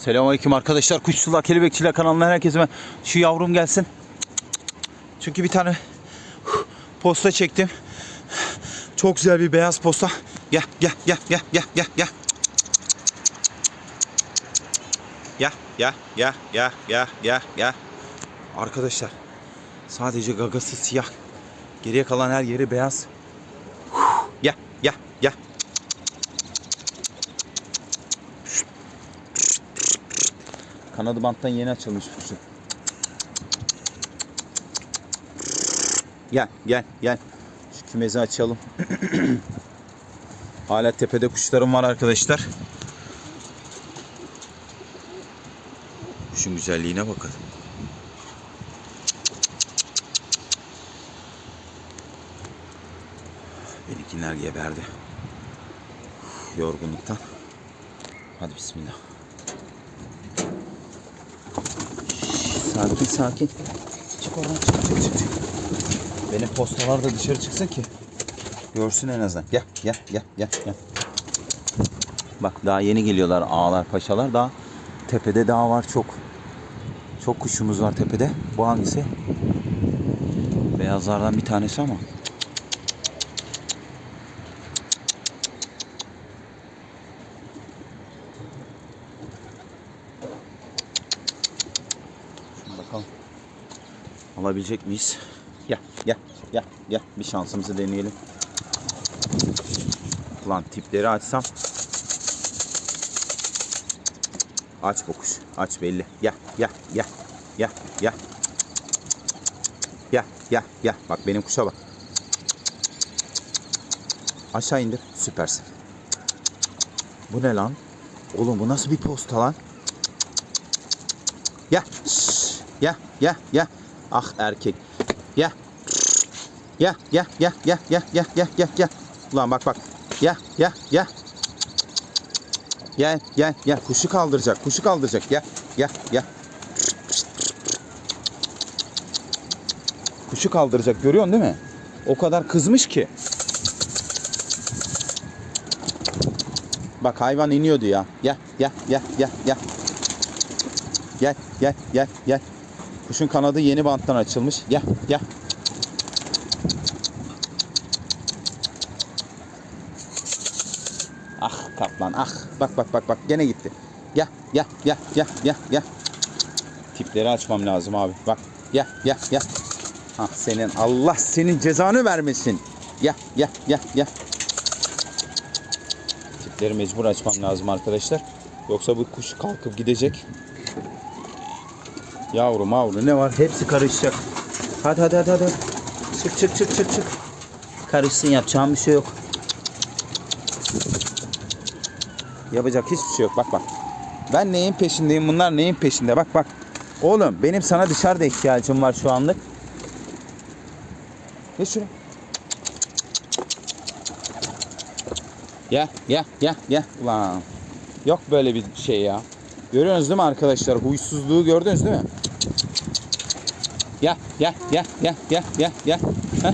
Selamünaleyküm arkadaşlar. Kuşçular, Kelebekçiler kanalına herkese ben şu yavrum gelsin. Çünkü bir tane posta çektim. Çok güzel bir beyaz posta. Gel gel gel gel gel gel gel. Gel gel gel gel gel gel gel. Arkadaşlar sadece gagası siyah. Geriye kalan her yeri beyaz. Gel gel gel. Kanadı banttan yeni açılmış kuşu. Gel gel gel. Şu kümezi açalım. Hala tepede kuşlarım var arkadaşlar. Kuşun güzelliğine bakın. Benimkiler geberdi. Yorgunluktan. Hadi bismillah. Sakin sakin. Çık oradan çık çık çık. çık. Benim postalar da dışarı çıksın ki. Görsün en azından. Gel gel gel gel gel. Bak daha yeni geliyorlar ağlar paşalar. Daha tepede daha var çok. Çok kuşumuz var tepede. Bu hangisi? Beyazlardan bir tanesi ama. Alabilecek miyiz? Gel, gel, gel, gel. Bir şansımızı deneyelim. Ulan tipleri açsam. Aç bu kuş. Aç belli. Gel, gel, gel. Gel, gel. Gel, gel, gel. Bak benim kuşa bak. Aşağı indir. Süpersin. Bu ne lan? Oğlum bu nasıl bir posta lan? Gel. Gel, gel, gel. Ah erkek. Gel. Gel, gel, gel, gel, gel, gel, gel, gel, gel. Ulan bak bak. Gel, gel, gel. Gel, gel, gel. Kuşu kaldıracak, kuşu kaldıracak. Gel, gel, gel. Kuşu kaldıracak. Görüyorsun değil mi? O kadar kızmış ki. Bak hayvan iniyordu ya. Gel, gel, gel, gel, gel. Gel, gel, gel, gel. Kuşun kanadı yeni banttan açılmış. Gel, gel. Ah kaplan, ah. Bak bak bak bak gene gitti. Gel, gel, gel, gel, gel, gel. Tipleri açmam lazım abi. Bak, gel, gel, gel. Ah senin Allah senin cezanı vermesin. Gel, gel, gel, gel. Tipleri mecbur açmam lazım arkadaşlar. Yoksa bu kuş kalkıp gidecek. Yavru mavru ne var? Hepsi karışacak. Hadi hadi hadi hadi. Çık çık çık çık çık. Karışsın yapacağım bir şey yok. Yapacak hiçbir şey yok. Bak bak. Ben neyin peşindeyim? Bunlar neyin peşinde? Bak bak. Oğlum benim sana dışarıda ihtiyacım var şu anlık. Geç şuraya. Gel gel gel gel. Ulan. Yok böyle bir şey ya. Görüyorsunuz değil mi arkadaşlar? Huysuzluğu gördünüz değil mi? Gel gel gel gel gel gel gel. Heh.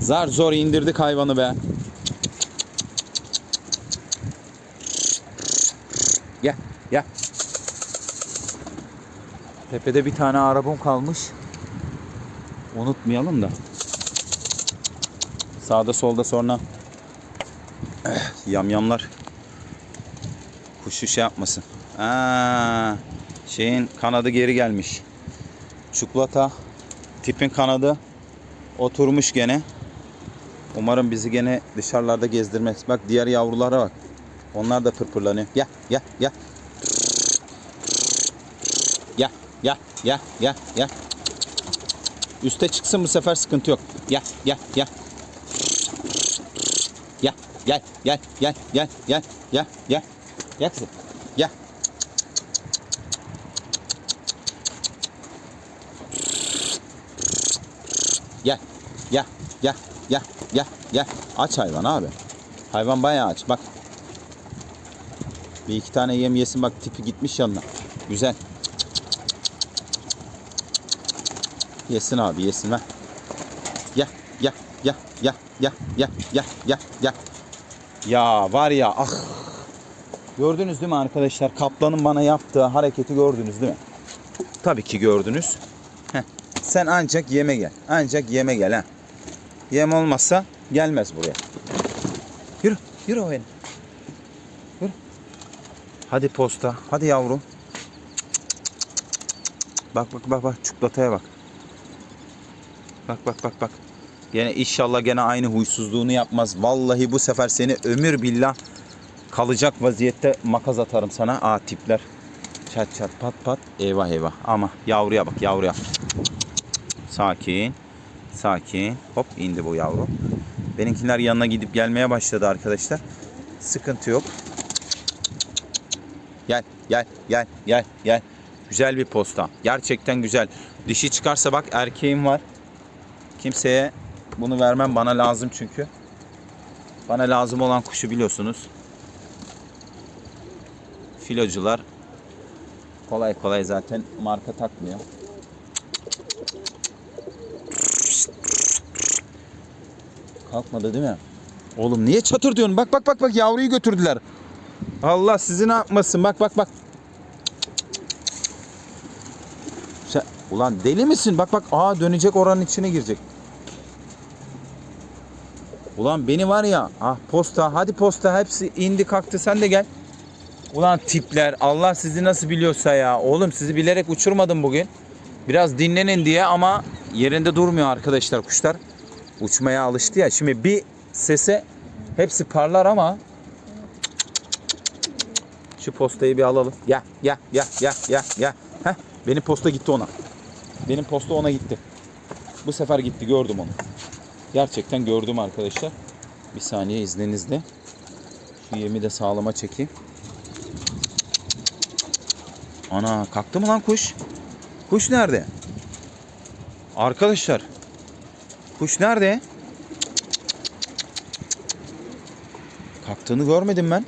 Zar zor indirdik hayvanı be. Gel gel. Tepede bir tane arabam kalmış. Unutmayalım da. Sağda solda sonra yamyamlar kuşu şey yapmasın. Aa, şeyin kanadı geri gelmiş. Çikolata tipin kanadı oturmuş gene. Umarım bizi gene dışarılarda gezdirmez. Bak diğer yavrulara bak. Onlar da pırpırlanıyor. Gel gel gel. Gel gel gel gel gel. Üste çıksın bu sefer sıkıntı yok. Gel gel gel. Gel gel gel gel gel gel gel gel. Gel kızım. Gel. Gel. Gel. Gel. Gel. Gel. Gel. Aç hayvan abi. Hayvan bayağı aç. Bak. Bir iki tane yem yesin bak tipi gitmiş yanına. Güzel. Yesin abi yesin ver. Gel. Gel. Gel. Gel. Gel. Gel. Gel. Gel. Gel. Ya var ya ah Gördünüz değil mi arkadaşlar? Kaplanın bana yaptığı hareketi gördünüz değil mi? Tabii ki gördünüz. Sen ancak yeme gel. Ancak yeme gel ha. Yem olmazsa gelmez buraya. Yürü, yürü o. Yürü. Hadi posta, hadi yavrum. Bak bak bak bak çikolataya bak. Bak bak bak bak. Gene inşallah gene aynı huysuzluğunu yapmaz. Vallahi bu sefer seni ömür billah kalacak vaziyette makas atarım sana. Aa tipler. Çat çat pat pat. Eyvah eyvah. Ama yavruya bak yavruya. Sakin. Sakin. Hop indi bu yavru. Benimkiler yanına gidip gelmeye başladı arkadaşlar. Sıkıntı yok. Gel gel gel gel gel. Güzel bir posta. Gerçekten güzel. Dişi çıkarsa bak erkeğim var. Kimseye bunu vermem bana lazım çünkü. Bana lazım olan kuşu biliyorsunuz. Filocular kolay kolay zaten marka takmıyor. Kalkmadı değil mi? Oğlum niye çatır diyorsun? Bak bak bak bak yavruyu götürdüler. Allah sizi ne yapmasın? Bak bak bak. Sen, ulan deli misin? Bak bak aa dönecek oranın içine girecek. Ulan beni var ya ah posta hadi posta hepsi indi kalktı sen de gel. Ulan tipler Allah sizi nasıl biliyorsa ya. Oğlum sizi bilerek uçurmadım bugün. Biraz dinlenin diye ama yerinde durmuyor arkadaşlar kuşlar. Uçmaya alıştı ya. Şimdi bir sese hepsi parlar ama şu postayı bir alalım. Ya ya ya ya ya ya. Heh, benim posta gitti ona. Benim posta ona gitti. Bu sefer gitti gördüm onu. Gerçekten gördüm arkadaşlar. Bir saniye izninizle. Şu yemi de sağlama çekeyim. Ana kalktı mı lan kuş? Kuş nerede? Arkadaşlar. Kuş nerede? Kalktığını görmedim ben.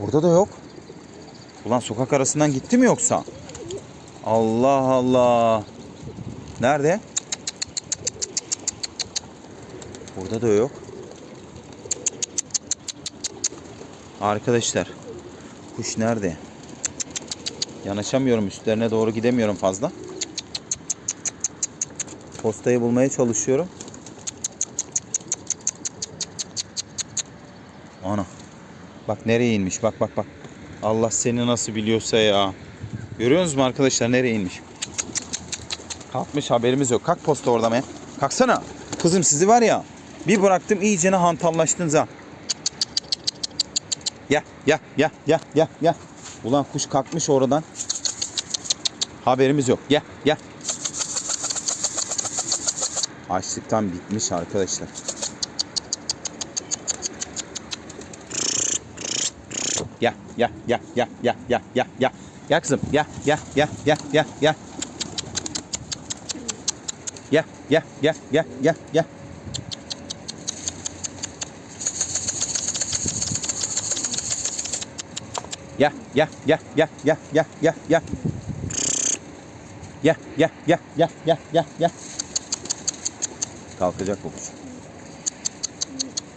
Burada da yok. Ulan sokak arasından gitti mi yoksa? Allah Allah. Nerede? Burada da yok. Arkadaşlar. Kuş nerede? Yanaşamıyorum üstlerine doğru gidemiyorum fazla. Postayı bulmaya çalışıyorum. Ana. Bak nereye inmiş bak bak bak. Allah seni nasıl biliyorsa ya. Görüyorsunuz mu arkadaşlar nereye inmiş? Kalkmış haberimiz yok. Kalk posta orada mı? Kalksana. Kızım sizi var ya. Bir bıraktım iyicene hantallaştınız ha. Ya ya ya ya ya ya. Ulan kuş kalkmış oradan. Haberimiz yok. Ya ya. Açlıktan bitmiş arkadaşlar. Ya ya ya ya ya ya ya ya. Ya kızım ya ya ya ya ya ya. Ya ya ya ya ya ya. Ya ya ya ya ya ya ya ya. Ya ya ya ya ya ya ya. Kalkacak bu.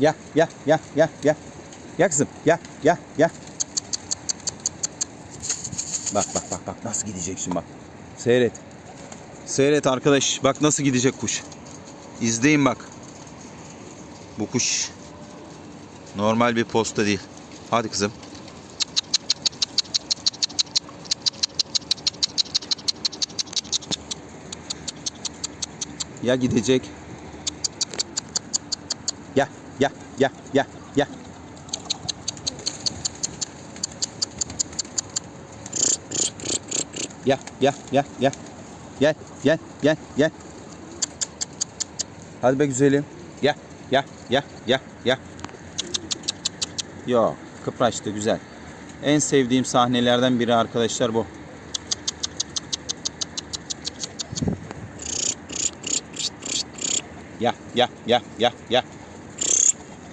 Ya ya ya ya ya. Ya kızım ya ya ya. Bak bak bak bak nasıl gidecek şimdi bak. Seyret. Seyret arkadaş. Bak nasıl gidecek kuş. İzleyin bak. Bu kuş normal bir posta değil. Hadi kızım. Ya gidecek. Ya ya ya ya. Ya ya ya ya. Gel gel gel gel. Hadi be güzelim. Ya ya ya ya ya. Yok kıpraştı güzel. En sevdiğim sahnelerden biri arkadaşlar bu. Ya ya ya ya ya.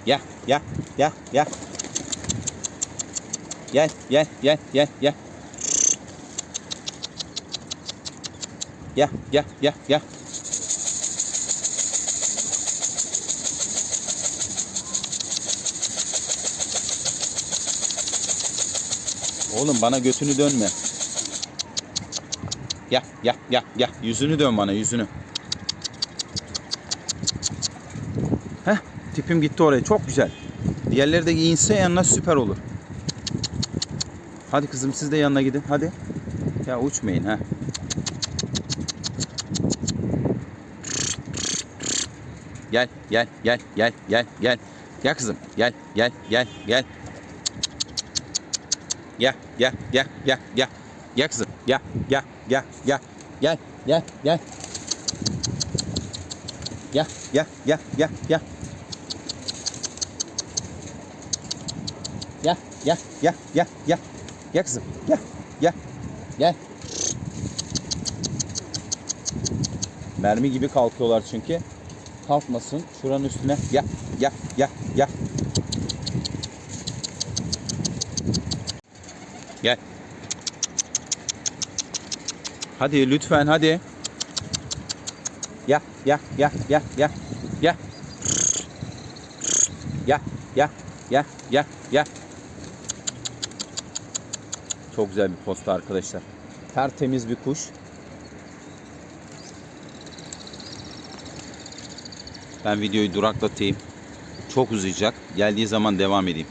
Ya ya ya ya. Gel gel gel gel gel. Ya ya ya ya. Oğlum bana götünü dönme. Ya ya ya ya yüzünü dön bana yüzünü. Tipim gitti oraya çok güzel. Diğerleri de giyinse yanına süper olur. Hadi kızım siz de yanına gidin hadi. Ya uçmayın ha. Gel gel gel gel gel gel. Gel kızım gel gel gel gel. Gel gel gel gel gel. Gel kızım gel gel gel gel. Gel gel gel. Gel gel gel gel gel. Gel gel gel gel gel. Kızım gel gel gel. Mermi gibi kalkıyorlar çünkü. Kalkmasın. Şuranın üstüne. Gel gel gel gel. Gel. Hadi lütfen hadi. Gel gel gel gel gel. Gel. Gel gel gel gel gel. Çok güzel bir posta arkadaşlar. Tertemiz bir kuş. Ben videoyu duraklatayım. Çok uzayacak. Geldiği zaman devam edeyim.